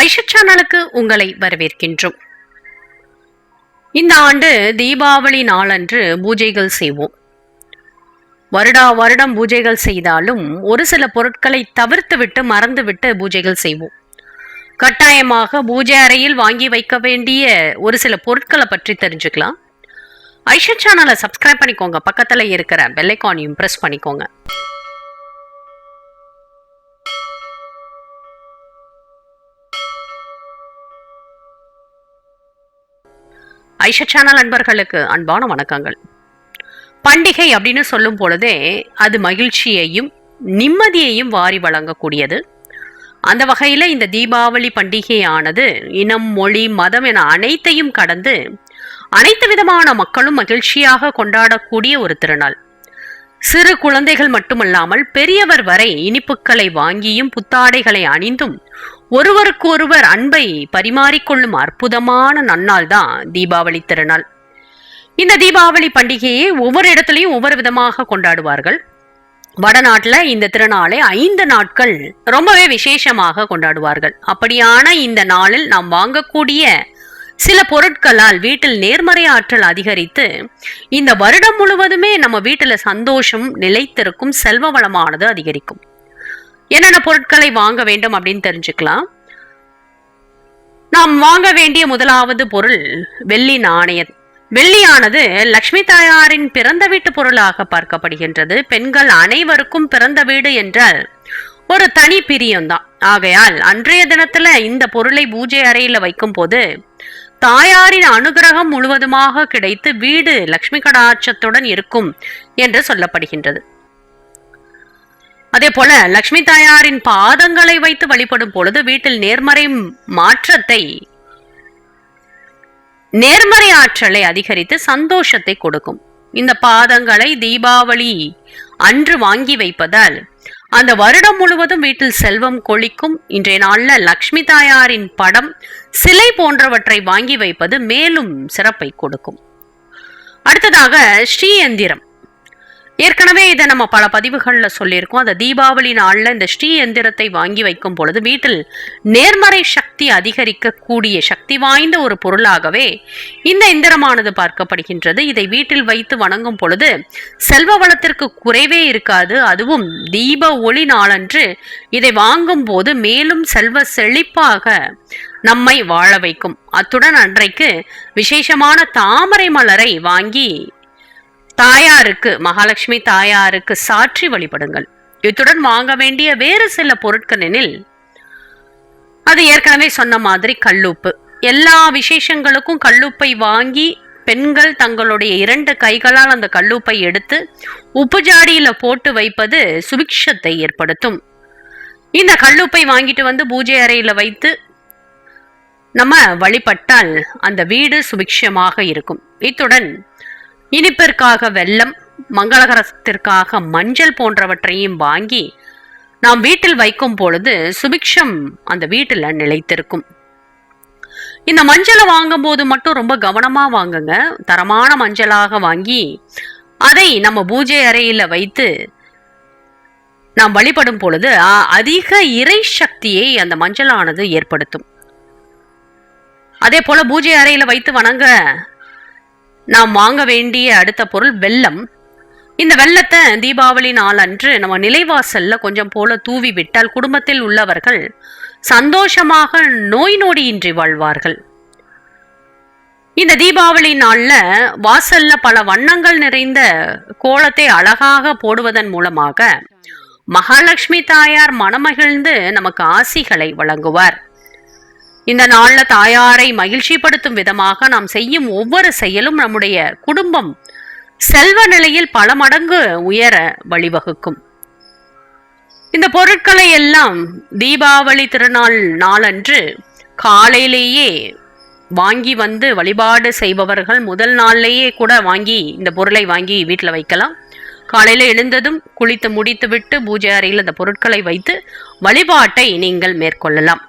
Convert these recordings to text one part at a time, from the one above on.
ஐஷா சேனலுக்கு உங்களை வரவேற்கின்றோம். இந்த ஆண்டு தீபாவளி நாளன்று பூஜைகள் செய்வோம். வருடா வருடம் பூஜைகள் செய்தாலும் ஒரு சில பொருட்களை தவிர்த்துவிட்டு மறந்துவிட்டு பூஜைகள் செய்வோம். கட்டாயமாக பூஜை அறையில் வாங்கி வைக்க வேண்டிய ஒரு சில பொருட்களை பற்றி தெரிஞ்சுக்கலாம். ஐஷா சேனலை சப்ஸ்கிரைப் பண்ணிக்கோங்க. பக்கத்தில் இருக்கிற பெல்லைக்கானையும் ப்ரெஸ் பண்ணிக்கோங்க. ஐஷா சேனல் அன்பர்களுக்கு அன்பான வணக்கங்கள். பண்டிகை அப்படின்னு சொல்லும் பொழுதே அது மகிழ்ச்சியையும் நிம்மதியையும் வாரி வழங்கக்கூடியது. அந்த வகையில் இந்த தீபாவளி பண்டிகையானது இனம் மொழி மதம் என அனைத்தையும் கடந்து அனைத்து விதமான மக்களும் மகிழ்ச்சியாக கொண்டாடக்கூடிய ஒரு திருநாள். சிறு குழந்தைகள் மட்டுமல்லாமல் பெரியவர் வரை இனிப்புகளை வாங்கியும் புத்தாடைகளை அணிந்தும் ஒருவருக்கொருவர் அன்பை பரிமாறிக்கொள்ளும் அற்புதமான நன்னாள் தான் தீபாவளி திருநாள். இந்த தீபாவளி பண்டிகையை ஒவ்வொரு இடத்துலையும் ஒவ்வொரு விதமாக கொண்டாடுவார்கள். வடநாட்டில் இந்த திருநாளை ஐந்து நாட்கள் ரொம்பவே விசேஷமாக கொண்டாடுவார்கள். அப்படியான இந்த நாளில் நாம் வாங்கக்கூடிய சில பொருட்களால் வீட்டில் நேர்மறை ஆற்றல் அதிகரித்து இந்த வருடம் முழுவதுமே நம்ம வீட்டில் சந்தோஷம் நிலைத்திருக்கும் செல்வ வளமானது அதிகரிக்கும். என்னென்ன பொருட்களை வாங்க வேண்டும் அப்படின்னு தெரிஞ்சுக்கலாம். நாம் வாங்க வேண்டிய முதலாவது பொருள் வெள்ளி நாணயம். வெள்ளியானது லக்ஷ்மி தாயாரின் பிறந்த வீட்டு பொருளாக பார்க்கப்படுகின்றது. பெண்கள் அனைவருக்கும் பிறந்த வீடு என்றால் ஒரு தனி பிரியம்தான் ஆகையால் அன்றைய தினத்துல இந்த பொருளை பூஜை அறையில வைக்கும் போது தாயாரின் அனுகிரகம் முழுவதுமாக கிடைத்து வீடு லக்ஷ்மி கடாட்சத்துடன் இருக்கும் என்று சொல்லப்படுகின்றது. அதே போல லக்ஷ்மி தாயாரின் பாதங்களை வைத்து வழிபடும் பொழுது வீட்டில் நேர்மறை மாற்றத்தை நேர்மறை ஆற்றலை அதிகரித்து சந்தோஷத்தை கொடுக்கும். இந்த பாதங்களை தீபாவளி அன்று வாங்கி வைப்பதால் அந்த வருடம் முழுவதும் வீட்டில் செல்வம் கொளிக்கும். இன்றைய நாள்ல லக்ஷ்மி தாயாரின் படம் சிலை போன்றவற்றை வாங்கி வைப்பது மேலும் சிறப்பை கொடுக்கும். அடுத்ததாக ஸ்ரீயந்திரம் ஏற்கனவே இதை நம்ம பல பதிவுகளில் சொல்லியிருக்கோம். அந்த தீபாவளி நாளில் இந்த ஸ்ரீ எந்திரத்தை வாங்கி வைக்கும் பொழுது வீட்டில் நேர்மறை சக்தி அதிகரிக்கக்கூடிய சக்தி வாய்ந்த ஒரு பொருளாகவே இந்த எந்திரமானது பார்க்கப்படுகின்றது. இதை வீட்டில் வைத்து வணங்கும் பொழுது செல்வ வளத்திற்கு குறைவே இருக்காது. அதுவும் தீப ஒளி நாளன்று இதை வாங்கும் போது மேலும் செல்வ செழிப்பாக நம்மை வாழ வைக்கும். அத்துடன் அன்றைக்கு விசேஷமான தாமரை மலரை வாங்கி தாயாருக்கு மகாலட்சுமி தாயாருக்கு சாற்றி வழிபடுங்கள். இத்துடன் வாங்க வேண்டிய வேறு சில பொருட்களினில் அது ஏற்கனவே சொன்ன மாதிரி கல்லுப்பு. எல்லா விசேஷங்களுக்கும் கல்லுப்பை வாங்கி பெண்கள் தங்களுடைய இரண்டு கைகளால் அந்த கல்லுப்பை எடுத்து உப்பு ஜாடியில போட்டு வைப்பது சுபிக்ஷத்தை ஏற்படுத்தும். இந்த கல்லுப்பை வாங்கிட்டு வந்து பூஜை அறையில வைத்து நம்ம வழிபட்டால் அந்த வீடு சுபிக்ஷமாக இருக்கும். இத்துடன் இனிப்பிற்காக வெல்லம் மங்களகரத்திற்காக மஞ்சள் போன்றவற்றையும் வாங்கி நாம் வீட்டில் வைக்கும் பொழுது சுபிக்ஷம் அந்த வீட்டில் நிலைத்திருக்கும். இந்த மஞ்சளை வாங்கும் போது மட்டும் ரொம்ப கவனமா வாங்குங்க. தரமான மஞ்சளாக வாங்கி அதை நம்ம பூஜை அறையில வைத்து நாம் வழிபடும் பொழுது அதிக இறை சக்தியை அந்த மஞ்சளானது ஏற்படுத்தும். அதே போல பூஜை அறையில வைத்து வணங்க நாம் வாங்க வேண்டிய அடுத்த பொருள் வெல்லம். இந்த வெள்ளத்தை தீபாவளி நாள் அன்று நம்ம நிலைவாசல்ல கொஞ்சம் போல தூவி விட்டால் குடும்பத்தில் உள்ளவர்கள் சந்தோஷமாக நோய் நொடியின்றி வாழ்வார்கள். இந்த தீபாவளி நாள்ல வாசல்ல பல வண்ணங்கள் நிறைந்த கோலத்தை அழகாக போடுவதன் மூலமாக மகாலட்சுமி தாயார் மனமகிழ்ந்து நமக்கு ஆசிகளை வழங்குவார். இந்த நாள்ல தாயாரை மகிழ்ச்சிப்படுத்தும் விதமாக நாம் செய்யும் ஒவ்வொரு செயலும் நம்முடைய குடும்பம் செல்வ நிலையில் பல மடங்கு உயர வழிவகுக்கும். இந்த பொருட்களை எல்லாம் தீபாவளி திருநாள் நாளன்று காலையிலேயே வாங்கி வந்து வழிபாடு செய்பவர்கள் முதல் நாள்லேயே கூட வாங்கி இந்த பொருளை வாங்கி வீட்டில் வைக்கலாம். காலையில் எழுந்ததும் குளித்து முடித்துவிட்டு பூஜை அறையில் இந்த பொருட்களை வைத்து வழிபாட்டை நீங்கள் மேற்கொள்ளலாம்.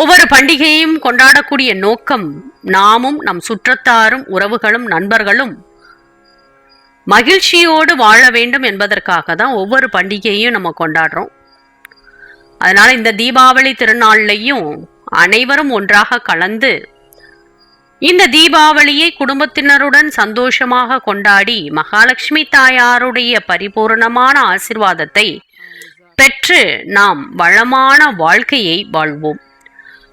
ஒவ்வொரு பண்டிகையும் கொண்டாடக்கூடிய நோக்கம் நாமும் நம் சுற்றத்தாரும் உறவுகளும் நண்பர்களும் மகிழ்ச்சியோடு வாழ வேண்டும் என்பதற்காக தான் ஒவ்வொரு பண்டிகையும் நம்ம கொண்டாடுறோம். அதனால் இந்த தீபாவளி திருநாள்லையும் அனைவரும் ஒன்றாக கலந்து இந்த தீபாவளியை குடும்பத்தினருடன் சந்தோஷமாக கொண்டாடி மகாலட்சுமி தாயாருடைய பரிபூரணமான ஆசிர்வாதத்தை பெற்று நாம் வளமான வாழ்க்கையை வாழ்வோம்.